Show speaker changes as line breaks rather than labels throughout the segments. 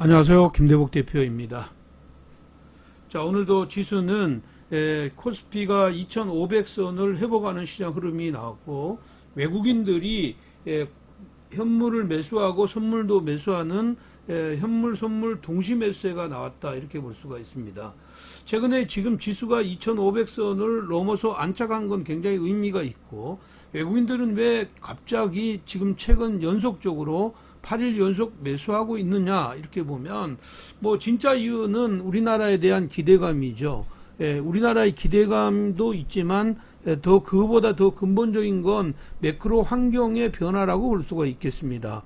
안녕하세요. 김대복 대표입니다. 자, 오늘도 지수는 에, 코스피가 2,500선을 회복하는 시장 흐름이 나왔고 외국인들이 에, 현물을 매수하고 선물도 매수하는 에, 현물 선물 동시 매수세가 나왔다 이렇게 볼 수가 있습니다. 최근에 지금 지수가 2,500선을 넘어서 안착한 건 굉장히 의미가 있고 외국인들은 왜 갑자기 지금 최근 연속적으로 8일 연속 매수하고 있느냐 이렇게 보면 뭐 진짜 이유는 우리나라에 대한 기대감이죠. 예, 우리나라의 기대감도 있지만 예, 더 그보다 더 근본적인 건 매크로 환경의 변화라고 볼 수가 있겠습니다.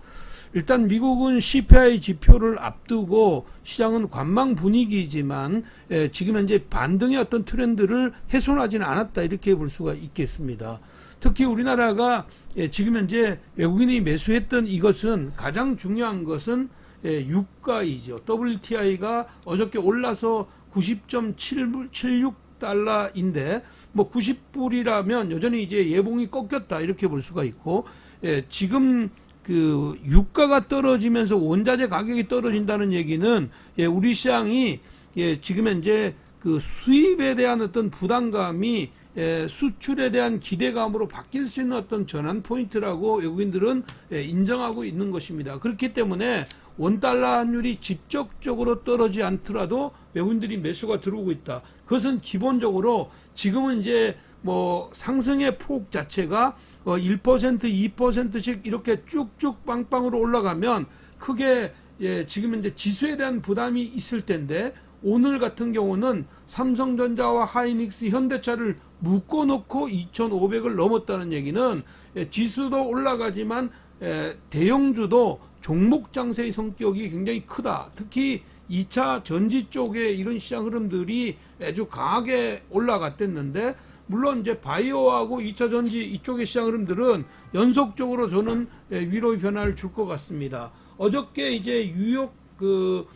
일단 미국은 CPI 지표를 앞두고 시장은 관망 분위기이지만 예, 지금 현재 반등의 어떤 트렌드를 훼손하지는 않았다 이렇게 볼 수가 있겠습니다. 특히 우리나라가 예, 지금 현재 외국인이 매수했던 이것은 가장 중요한 것은 예, 유가이죠. WTI가 어저께 올라서 90.76달러인데 뭐 90불이라면 여전히 이제 예봉이 꺾였다 이렇게 볼 수가 있고 예, 지금 그 유가가 떨어지면서 원자재 가격이 떨어진다는 얘기는 예, 우리 시장이 예, 지금 현재 그 수입에 대한 어떤 부담감이 예, 수출에 대한 기대감으로 바뀔 수 있는 어떤 전환 포인트라고 외국인들은 예, 인정하고 있는 것입니다. 그렇기 때문에 원달러 환율이 직접적으로 떨어지지 않더라도 외국인들이 매수가 들어오고 있다. 그것은 기본적으로 지금은 이제 뭐 상승의 폭 자체가 어1% 2%씩 이렇게 쭉쭉 빵빵으로 올라가면 크게 예, 지금 이제 지수에 대한 부담이 있을 텐데 오늘 같은 경우는 삼성전자와 하이닉스, 현대차를 묶어놓고 2,500을 넘었다는 얘기는 예, 지수도 올라가지만 예, 대형주도 종목 장세의 성격이 굉장히 크다. 특히 2차 전지 쪽에 이런 시장 흐름들이 아주 강하게 올라갔댔는데 물론 이제 바이오하고 2차 전지 이쪽의 시장 흐름들은 연속적으로 저는 예, 위로의 변화를 줄 것 같습니다. 어저께 이제 뉴욕 그,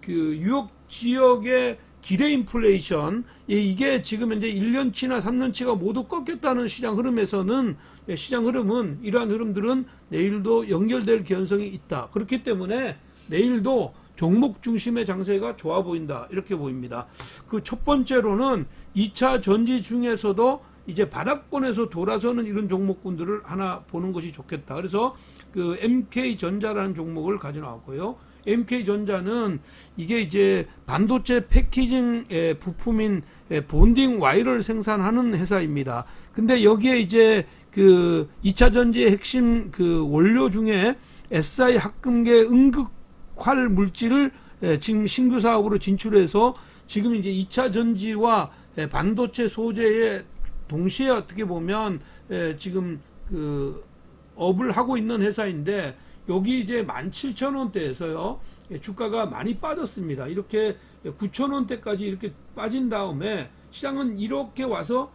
그 뉴욕 지역의 기대 인플레이션 예, 이게 지금 현재 1년치나 3년치가 모두 꺾였다는 시장 흐름에서는 예, 시장 흐름은 이러한 흐름들은 내일도 연결될 개연성이 있다. 그렇기 때문에 내일도 종목 중심의 장세가 좋아 보인다. 이렇게 보입니다. 그 첫 번째로는 2차 전지 중에서도 이제 바닥권에서 돌아서는 이런 종목군들을 하나 보는 것이 좋겠다. 그래서 그 MK 전자라는 종목을 가져 나왔고요. MK 전자는 이게 이제 반도체 패키징 의 부품인 에, 본딩 와이를 생산하는 회사입니다. 근데 여기에 이제 그 2차 전지의 핵심 그 원료 중에 SI 합금계 응급활 물질을 에, 지금 신규 사업으로 진출해서 지금 이제 2차 전지와 에, 반도체 소재에 동시에 어떻게 보면 에, 지금 그 업을 하고 있는 회사인데 여기 이제 17,000원대에서요. 예, 주가가 많이 빠졌습니다. 이렇게 9,000원대까지 이렇게 빠진 다음에 시장은 이렇게 와서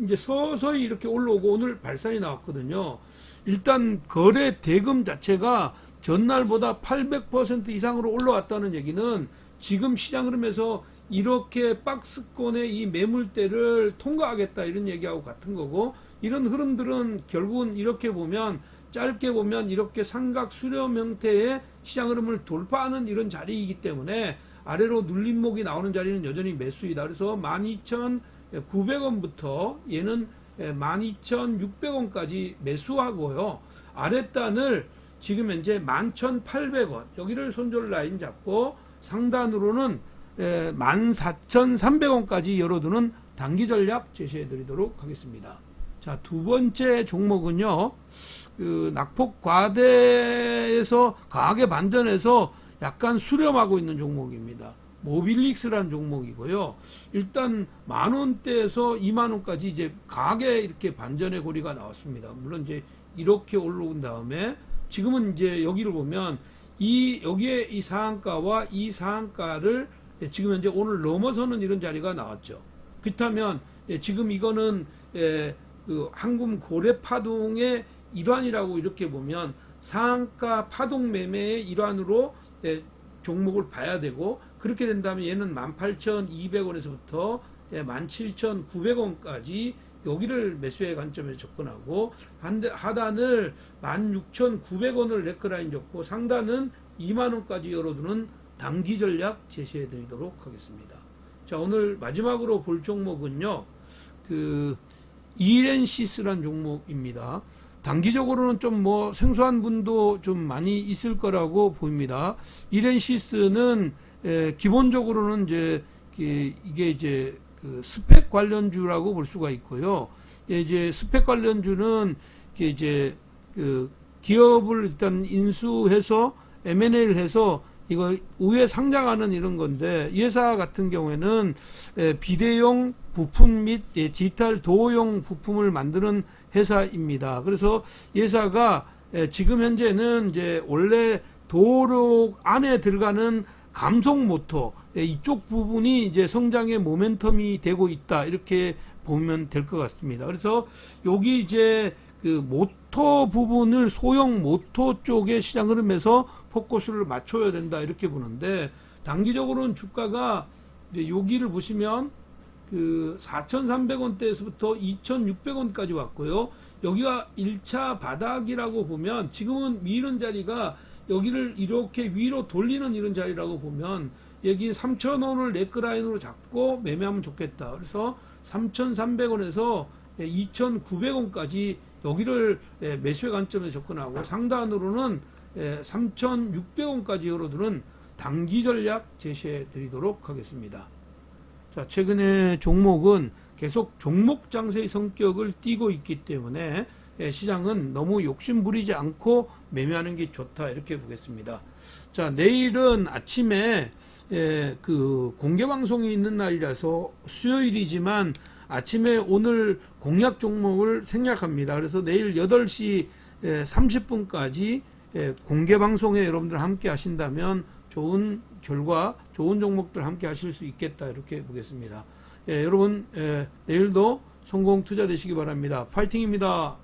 이제 서서히 이렇게 올라오고 오늘 발산이 나왔거든요. 일단 거래 대금 자체가 전날보다 800% 이상으로 올라왔다는 얘기는 지금 시장 흐름에서 이렇게 박스권의 이 매물대를 통과하겠다 이런 얘기하고 같은 거고 이런 흐름들은 결국은 이렇게 보면 짧게 보면 이렇게 삼각 수렴 형태의 시장 흐름을 돌파하는 이런 자리이기 때문에 아래로 눌림목이 나오는 자리는 여전히 매수이다. 그래서 12,900원부터 얘는 12,600원까지 매수하고요. 아랫단을 지금 현재 11,800원 여기를 손절 라인 잡고 상단으로는 14,300원까지 열어두는 단기 전략 제시해 드리도록 하겠습니다. 자, 두 번째 종목은요. 그 낙폭 과대에서 강하게 반전해서 약간 수렴하고 있는 종목입니다. 모빌릭스라는 종목이고요. 일단 만 원대에서 2만 원까지 이제 강하게 이렇게 반전의 고리가 나왔습니다. 물론 이제 이렇게 올라온 다음에 지금은 이제 여기를 보면 이 여기에 이 상한가와 이 상한가를 지금 현재 오늘 넘어서는 이런 자리가 나왔죠. 그렇다면 지금 이거는 그 한금 고래 파동의 일환이라고 이렇게 보면 상한가 파동 매매의 일환으로 예, 종목을 봐야 되고 그렇게 된다면 얘는 18,200원에서부터 예, 17,900원까지 여기를 매수의 관점에서 접근하고 하단을 16,900원을 레크라인 줬고 상단은 2만 원까지 열어두는 단기 전략 제시해 드리도록 하겠습니다. 자, 오늘 마지막으로 볼 종목은요. 그 이렌시스란 종목입니다. 단기적으로는 좀 뭐 생소한 분도 좀 많이 있을 거라고 보입니다. 이렌시스는 에, 기본적으로는 이제 그 이게 이제 그 스펙 관련주라고 볼 수가 있고요. 예, 이제 스펙 관련주는 이제 그 기업을 일단 인수해서 M&A를 해서 이거 우회 상장하는 이런 건데 이 회사 같은 경우에는 에, 비대용 부품 및 예, 디지털 도어용 부품을 만드는 회사입니다. 그래서 에, 지금 현재는 이제 원래 도로 안에 들어가는 감속 모터 예, 이쪽 부분이 이제 성장의 모멘텀이 되고 있다 이렇게 보면 될 것 같습니다. 그래서 여기 이제 그 모터 부분을 소형 모터 쪽의 시장 흐름에서 포커스를 맞춰야 된다 이렇게 보는데 단기적으로는 주가가 이제 여기를 보시면 그 4,300원대에서부터 2,600원까지 왔고요. 여기가 1차 바닥이라고 보면 지금은 미는 자리가 여기를 이렇게 위로 돌리는 이런 자리라고 보면 여기 3,000원을 네크라인으로 잡고 매매하면 좋겠다. 그래서 3,300원에서 2,900원까지 여기를 예, 매수의 관점에 접근하고 상단으로는 3,600원까지 열어두는 단기 전략 제시해 드리도록 하겠습니다. 자, 최근에 종목은 계속 종목 장세의 성격을 띠고 있기 때문에 예, 시장은 너무 욕심 부리지 않고 매매하는 게 좋다 이렇게 보겠습니다. 자, 내일은 아침에 예, 그 공개 방송이 있는 날이라서 수요일이지만 아침에 오늘 공약 종목을 생략합니다. 그래서 내일 8시 30분까지 예, 공개 방송에 여러분들 함께 하신다면 좋은 결과, 좋은 종목들 함께 하실 수 있겠다 이렇게 보겠습니다. 예, 여러분 예, 내일도 성공 투자 되시기 바랍니다. 파이팅입니다.